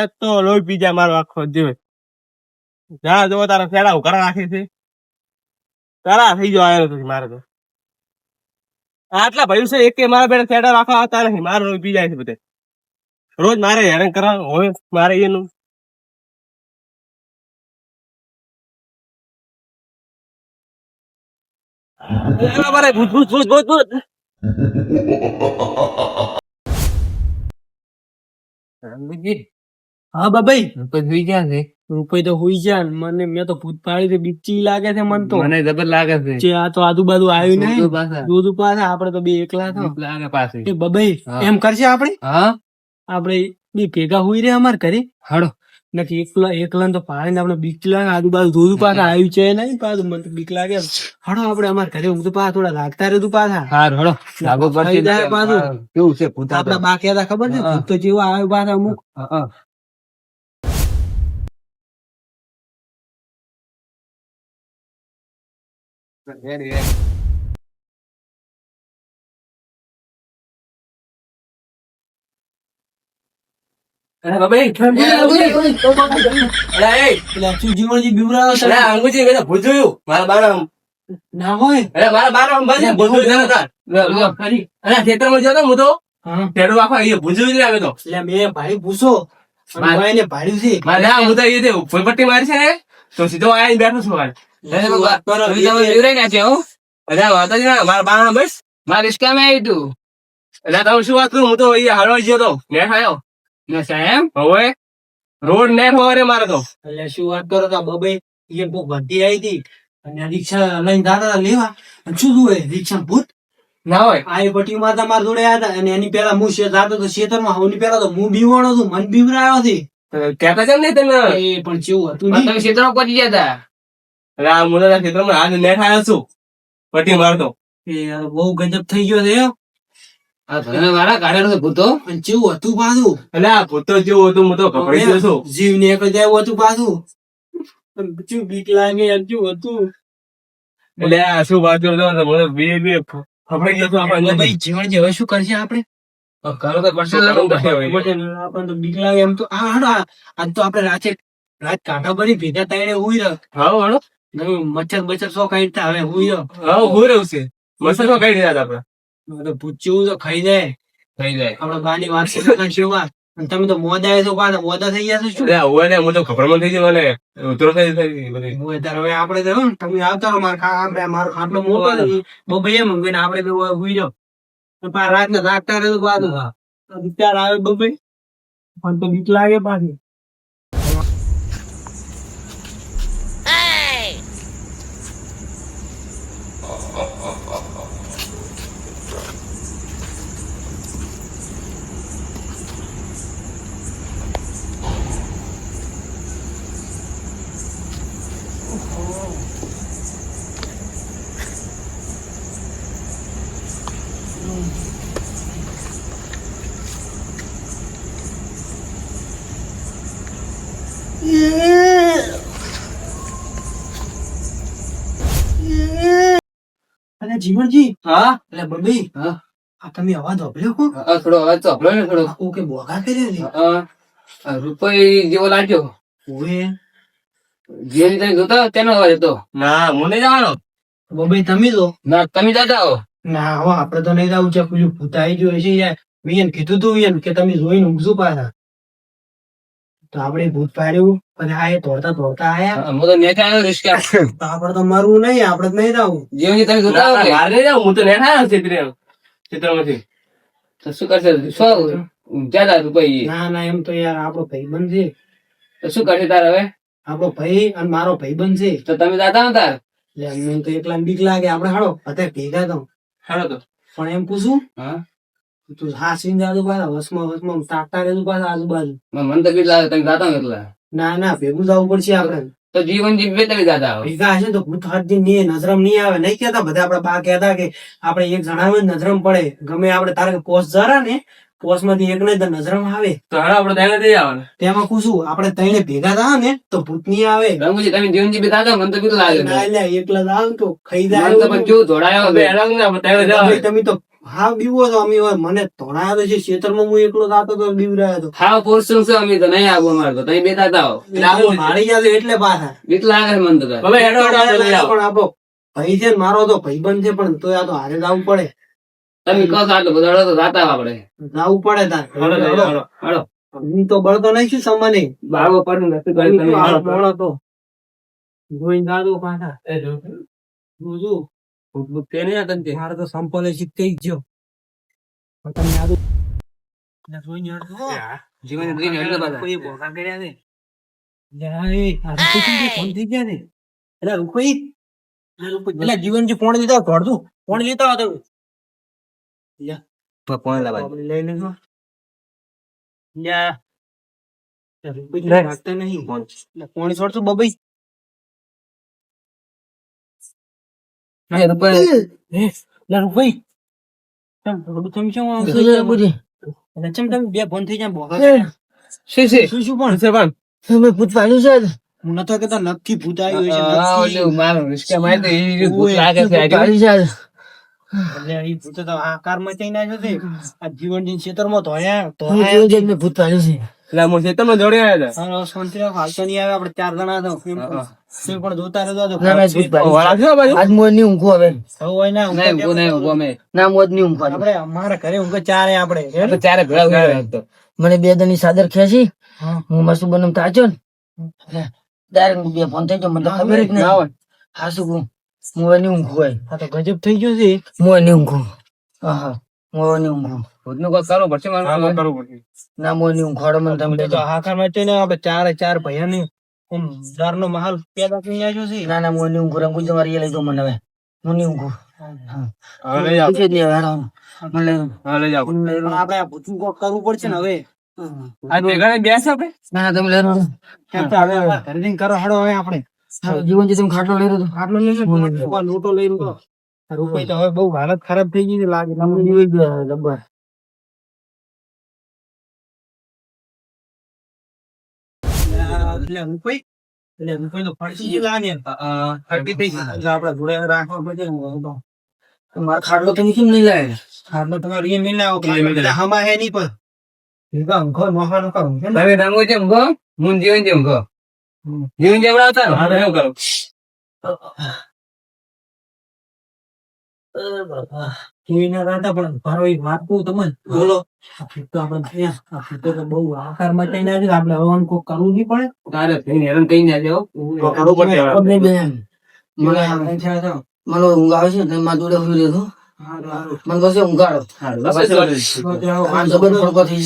જાય તો લોહી પી જાય મારો આખો દિવસ. જા જો તારા ફેરા ઉઘાડા રાખે છે. તારા થઈ જવા આવ્યો નથી મારે તો. આટલા ભાઈ છે એક કે મારા બેટા ફેડા રાખવા આવતા નથી. મારો લોહી પી જાય છે બધે. રોજ મારે હેરાન કરવા હોય મારે એનું. મારે ભૂત ભૂત ભૂત ભૂત ભૂત. હા બાબાઈ. રૂપિયા સુઈ ગયા છે. રૂપિયા તો હોઈ જાય મને મેં તો ભૂત પાડી બીચી લાગે છે મન તો. મને જબર લાગે છે. આ તો આજુબાજુ આવ્યું નહીં. પાછા. દૂધ પાછા આપડે તો બે એકલા તો. લાગે પાસે એ બાબાઈ એમ કરશે આપણે. હા. આપણે બે ભેગા હોઈ રે અમાર ઘરે. હાડો. નથી એકલા એકલા તો પાડીને આપણે બીક લાગે આજુબાજુ દૂધ પાછા આવ્યું છે નહીં પાછું મને તો બીક લાગે. હડો આપણે અમાર ઘરે હું તો પાછા થોડા લાગતા રહેતું પાછા. હાર હડો. લાગો જાય પાછું. કેવું છે ભૂત આપડા બા કહેતા ખબર છે. ભૂત તો જેવા આવ્યું પાછા અમુક. અરે બાબાઈ અરે એ પેલા શું જીવનજી બીવરાવો અરે અંગુજી મેં તો મારા બારા ના હોય? અરે મારા બારા બાજુ ભૂત જોયું હતા અરે ખેતરમાં જતો હું તો? ટેડો આખો અહીંયા ભૂત જોયું આવે તો? એટલે મેં ભાઈ પૂછો. મારે- ભાઈ ને ભાડ્યું છે. ના હું તો એ તે ફૂલપટ્ટી મારી છે તો સીધો આવીને બેઠો છું હાલ. ના મારા બારા બસ. મારા રિસ્કામાં આવ્યું તું. એટલે તમે શું વાત હું તો અહીંયા હળવા ગયો તો. નેટ આવ્યો ને સાહેબ? હવે રોડ નેટ હોવા મારે તો. એટલે શું વાત કરો તો બબે? એ બહુ ભરતી આવી હતી. અને રિક્ષા લઈને દાદા લેવા. અને શું જોવે રિક્ષા ભૂત? ના હોય. આ પટ્ટી માં તમારા જોડે આવ્યા હતા. અને એની પેલા હું હતો તો શેતરમાં હું પેલા તો હું બીવાણો છું. મન બીવરાયો હતી કેતા કેમ નહીં તમે એ પણ કેવું હતું? તમે પહોંચી ગયા હતા. અરે આ મુલા ખેતરમાં હાલ નેટ આવ્યો છું. પટ્ટી મારતો. એ યાર બહુ ગજબ થઈ ગયો છે. આ ઘરના વાળા કાઢેલો છે ભૂતો. અને કેવું હતું પાછું. એટલે આ ભૂત જેવું હતું હું તો ગભરાઈ ગયો છું જીવ ને એક જ હતું પાછું. શું બીક લાગે હતું? એટલે આ શું વાત મને બે બે ફફડાઈ ગયો છું આપણે ભાઈ જીવન જે હવે શું કરશે આપણે? કરો તો. આપણને તો બીક લાગે એમ તો. આ હાડો આજ તો આપણે રાતે રાત કાંઠા ભરી ભેગા તાઈને હુઈ રહ્યો હા નવું મચ્છર બચ્છર સો કાઢતા હવે હું રહ્યો હા હું રહ્યું છે. મચ્છર કઈ દીધા આપડે આપણે પૂછ્યું તો ખાઈ જાય ખાઈ જાય. આપડે બાની વાત છે અને તમે તો મોદા આવ્યા છો પાછા મોદા થઈ ગયા છો શું? હવે ને હું તો ખબરમાં થઈ ગયો મને ઉતરો થઈ થઈ બધી. હું હવે આપણે તો તમે આવતા રહો મારા ખા મારો ખાટલો મોટો છે બહુ ભાઈ એમ ને આપણે તો હુઈ રહ્યો પાછા રાતના જાગતા તો પાછું વિચાર આવે બબે પણ તો બીક લાગે પાછી. જીવનજી? હા? એટલે બબી હા. આ તમે અવાજ સાંભળ્યો કો હા, થોડો અવાજ તો હભળો ને થોડો. આખું કે બોગા કર્યો ને હા, આ રૂપાઈ જેવો લાગ્યો. ઓએ જે રીતે જોતા તેનો અવાજ હતો. ના હું નહીં જવાનો. બબી તમે જો. ના તમે જતા હો ના હવે આપડે તો નહીં જવું છે પેલું ભૂતાઈ ગયું છે યાર. મેં કીધું તું એમ કે તમે જોઈને ઊંઘશું પાછા. તો આપણે ભૂત પાડ્યું અને આ એ દોડતા દોડતા આયા. હું તો નેટ આવ્યો રિસ્કા. તો આપડે તો મરવું નહીં આપડે તો નહીં જવું. જેવું જે તમે જોતા હો? નહીં તો નેટ આવ્યો ચિત્ર ચિત્રમાંથી. તો શું કરશે? શું જ્યાદા ભાઈ ના ના એમ તો યાર આપણો બન છે. તો શું કરશે તાર હવે? આપણો ભાઈ અને મારો ભાઈબંધ છે. તો તમે દાદા હો તાર? એટલે અમને તો એકલા બીક લાગે. આપણે હાડો અત્યારે ભેગા તો હાડો તો. પણ એમ પૂછું હા. તું હાસીન પાછા વસમાં વસમાં તાકતા રહેતું પાછા આજુબાજુ. મને તો લાગે તમે દાદા હો એટલા ના ના ભેગું જવું પડશે આપણે. તો જીવન જીવ બે તમે દાદા હો. ભેગા હશે તો ભૂત દી નહીં નજરમ નહીં આવે. નહીં કેતા બધા આપડા બા કહેતા કે આપણે એક જણાવે નજરમ પડે. ગમે આપણે તારે પોસ્ટ જરા ને પોસ્ટમાંથી એક નહીં નજરમ આવે. તો હા આપણે ત્યાં નથી આવે તેમાં કુશું આપણે તઈને ભેગા થા ને તો ભૂત નહીં આવે. રંગુજી તમે જીવન જીવ બે દાદા મને તો બીક લાગે એટલે એકલા જાવ તો ખાઈ મને તો પણ જાય તમે જો જોડાયો બે રંગ જવાનું. તમે તો હા બીવો તો અમે હવે. મને તોડાયો તો છે. ખેતરમાં હું એકલો જાતો તો બીવરાયો તો. હા પોર્શન છે અમે તો. નહીં આવો મારે તો. તમે એટલે આવો મારી જાય એટલે પાછા. બીક આગળ મન તો. હવે હેડો હેડો. પણ આપો. ભાઈ છે મારો તો ભાઈબંધ છે પણ તો આ તો હારે જવું પડે. તમે કહો આટલો બધો તો જાતા આપણે. જવું પડે તાર. હેડો હેડો હેડો. હું તો બળતો નહીં છું સમાને બાળો પડે નથી તમે બળો તો જોઈને દાદો પાછા. એ જો. જોજો આ તને? મારે તો સંપલે શીખતે જ ગયો. તમને જોઈને યાદ કરો. જીવન જીવીને એટલે બધા. કોઈ ભોગા કર્યા એ, આ ને. એટલે રૂપી એટલે નહીં, રૂપિયા એ. લે રૂપી તમ થોડું તમે શું આમ થઈ ગયા? બુધી? ચમ તમે બે ફોન થઈ ગયા ભોગા કર્યા? શું છે? શું શું પણ? છે પણ તમે ભૂત પાડ્યું છે? હું નતો કેતો નક્કી ભૂત આવ્યું છે આ નક્કી. ઓલું મારું રિસ્કા તો એ ભૂત લાગે છે આજે. એટલે એ ભૂત તો આકારમાં ચઈ ના જશે આ જીવનજી ક્ષેત્રમાં ધોયા ધોયા ભૂત પાડ્યું છે. એટલે હું ખેતરમાં જોડે આવ્યા હતા. શાંતિ રાખો, હાલતો નહીં આવે આપડે ચાર જણા તો. પણ- જોતા રહેતો? આજ મોજની ઊંઘો હવે. હોય ના ઊંઘો નહીં, ઊંઘો અમે. ના મોજની ઊંઘો આપડે અમારા ઘરે ઊંઘો ચારે આપડે ચારે ભેળા મને બે દની સાદર ખેંચી. હા. હું મસ્ત બનમ તાચો ને. ડાયરેક્ટ બે ફોન થઈ ગયો મને તો ખબર જ ના નહીં. હોય. હા શું કહું? મોજની ઊંઘ હોય. હા તો ગજબ થઈ ગયો છે. હું ની ઊંઘ હા મોજ ની ઊંઘ ભૂતનું કોઈ કરવું પડશે મારે. કરવું પડશે. ના મોજ ઊંઘ વાળો મને તમે તો આપણે ચારે ચાર માહોલ પેદા કરી નાખ્યો છે. ના ના મોજ ઊંઘ રંગુલ તમારી લઈ દો મને હવે. ઊંઘું હેડો. મને આપણે કોક કરવું પડશે ને હવે. આ ભેગા બેસ આપણે? ના તમે હવે કરો હાડો હવે આપણે. જીવનજી તમે ખાટલો લઈ રહ્યો આટલો લઈ લો લોટો લઈ લો તો હવે બહુ હાલત ખરાબ થઈ ગઈ લાગે એટલે એટલે તો ફરસી ગઈ લાગે થઈ ગઈ. એટલે જોડે રાખવા પડે તો. મારા ખાટલો તમે કેમ નહીં લાવ્યા આટલો તમારે એ નહીં લાવો. હમા હે નહીં પણ ભેગા ઊંઘો નોખા નોખા. તમે રંગો છે ઊંઘો, હું જીવન જેમ ઊંઘો. જીવન જેમ આવતા ને, હા, એવું કરો. કેવી ના રાતા પણ મારો એક વાત કહું તમને? બોલો. તો આપણે બહુ આકાર મચાઈ નાખે છે. આપણે હવે કોક કરવું નહીં પડે. તારે થઈને હેરાન થઈ ના કરવું મને છે ઊંઘ આવે છે ને મારા જોડે સુઈ રહેતો. મને પછી ઊંઘાડો. જબર ફડકો થઈ.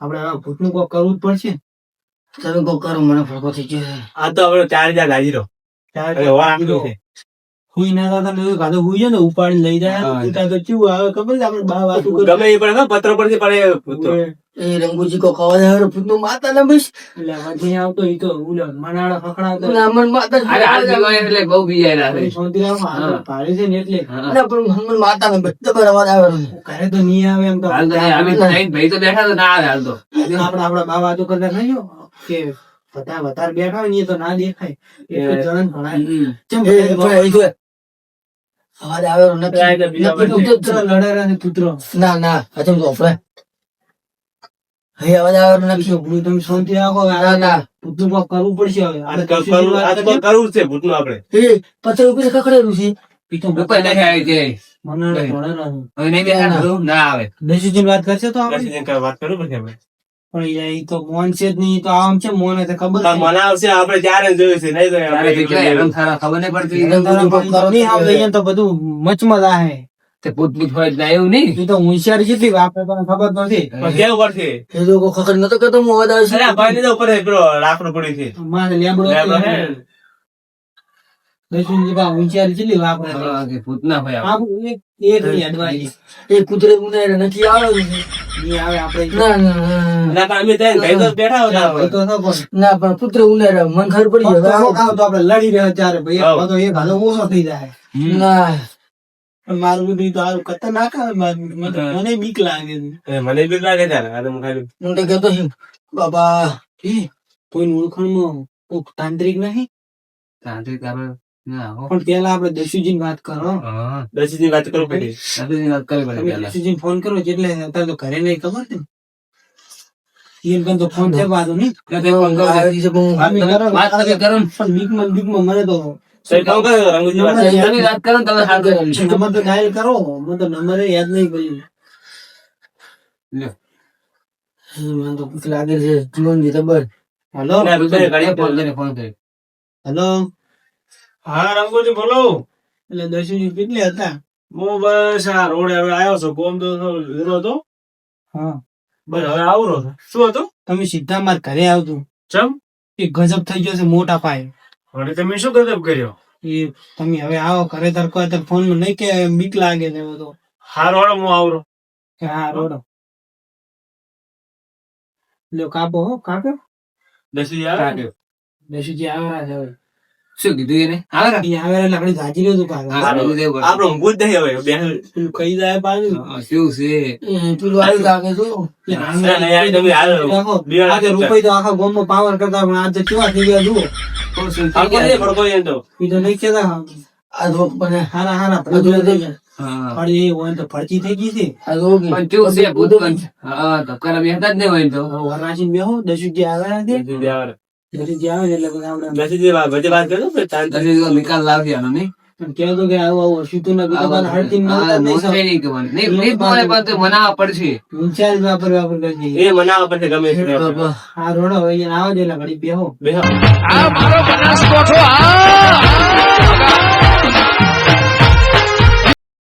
આપણે હવે ભૂતનું કોક કરવું જ પડશે. તમે કોક કરો મને ફડકો થઈ ગયો આ તો હવે ચાર હજાર લાગી રહ્યો. ત્યારે હવે વાર આખી છે. હુઈ ના ઉપાડી લઈ જાય હા. ઉતા તો આવે ખબર છે આપણે બા વાતું કરીએ. ગમે એ પણ પત્ર પરથી પડે એ. રંગુજી કો માતા બસ આવતો ઈ તો બીવાય એટલે બહુ માતા જબર આવે ઘરે તો નહીં આવે એમ તો અમે ત્રણ ભાઈ તો બેઠા ના આવે હાલ તો. આપણે આપણા બા વાતો કરતા ખરી કે બધા વધારે બેઠા હોય ને તો ના દેખાય અવાજ આવે નથી. ને પુત્ર ના ના હજુ તો હે અવાજ આવે નથી. ભૂલું તમે શાંતિ રાખો. ના ના. પુત્ર કોક કરવું પડશે હવે. આ તો કરવું આ તો કરવું છે ભૂતનું આપણે. એ પથ્થર ઉપર ખખડેલું છે. ઈ તો ઉપર નહીં આવે છે. ભણેલા હવે નહીં તો ના આવે. દેશીજીની વાત કરશે તો આપણે. વાત કરું પડશે આપણે. પણ યાર તો મોન છે જ નહીં તો આમ છે મોન ખબર મને આવશે આપણે જોયું છે નહીં તો તારે આપણે કેટલા હેરાન થારા ખબર નહીં પડતી. હેરાન તારા નહીં આવડે અહીંયા તો બધું મચમચ આહે. તે પૂત હોય એવું નહીં. તો હોશિયાર કેટલી આપણે તને ખબર નથી. પણ કેવું પડશે? એ લોકો ખખડ નતો કેતો હું અવાજ આવે અરે આ છે ભાઈ તો ઉપર લાકડું પડ્યું છે. મારે લેબડો એ કૂતરે ઉનાળે મને ખબર પડી લડી રહ્યા ત્યારે ભાઈ. આ તો ઓછો થઈ જાય મારું બધું તો હારું ખતરનાક આવે. મને બીક લાગે મને બીક લાગે છે આ તો હું ખાલી કહેતો બાબા એ કોઈની તાંત્રિક નહીં તાંત્રિક હો. પણ પેલા આપણે ની વાત કરો. દસુજી દશીની વાત કરો દસુજી ની વાત કરવી પડે તમે ફોન કરો એટલે અત્યારે તો ઘરે નહીં ખબર ને. તો ફોન છે નહીં? વાત કરો ને. પણ બીકમાં ને બીકમાં મને તો તો કરો વાત કરો. તમે નંબર તો ડાયલ કરો. મને તો નંબર યાદ નહીં કર્યું લ્યો. મને તો લાગે છે. ની હલો? ના. હલો? હા રંગુજી બોલો. એટલે દસ્યુજી કેટલી હતા? હું બસ આ રોડે હવે આવ્યો છું. કોમ તો લીધો હતો. હા. બસ હવે આવરો શું હતું? તમે સીધા માર ઘરે આવતો ચમ? એ ગજબ થઈ ગયો છે મોટા પાયે. હવે તમે શું ગજબ કર્યો? એ તમે હવે આવો ઘરે તરકો અત્યારે ફોનમાં નહીં કે બીક લાગે ને બધો હારો રોડો હું આવરો. કે હા રોડો. લ્યો કાપો હો કાપ્યો? દસુજી આવ્યો કાઢ્યો. આવ્યા છે હવે શું કીધું એને? આવે ને? આવે એટલે આપણે ધાજી લો એવું આપણો ઊંઘું જ હવે બેન પેલું જાય પાછું. શું છે? પેલું આવ્યું લાગે આજે રૂપિયા તો. આખા ગામમાં પાવર કરતા પણ આજે કેવા થઈ ગયા જુઓ. કોણ થઈ તો. તો તો ગઈ છે. આ રોગ પણ કેવું છે? ભૂત પણ હા ધબકારા બેસતા જ નહીં હોય તો. વરરાશી બેહો દસ દશી આવે. દસુજી આવે એટલે બધા આપણે દશી વાત વાત કરો પછી નિકાલ લાવજે આનો નહીં? પણ કહેતો કે આવું આવું સીતું ના કીધું આ હળતી હા, ના મોં થઈ નહીં કહેવાનું. નહીં, નહીં બોલે પણ તો મનાવવા પડશે. વિચાર વાપર વાપર કરજે એ મનાવા પડશે ગમે છે આ રોડો હોય આવો જ એટલે ઘડી બેહો. બે આ મારો બનાસકોઠો આ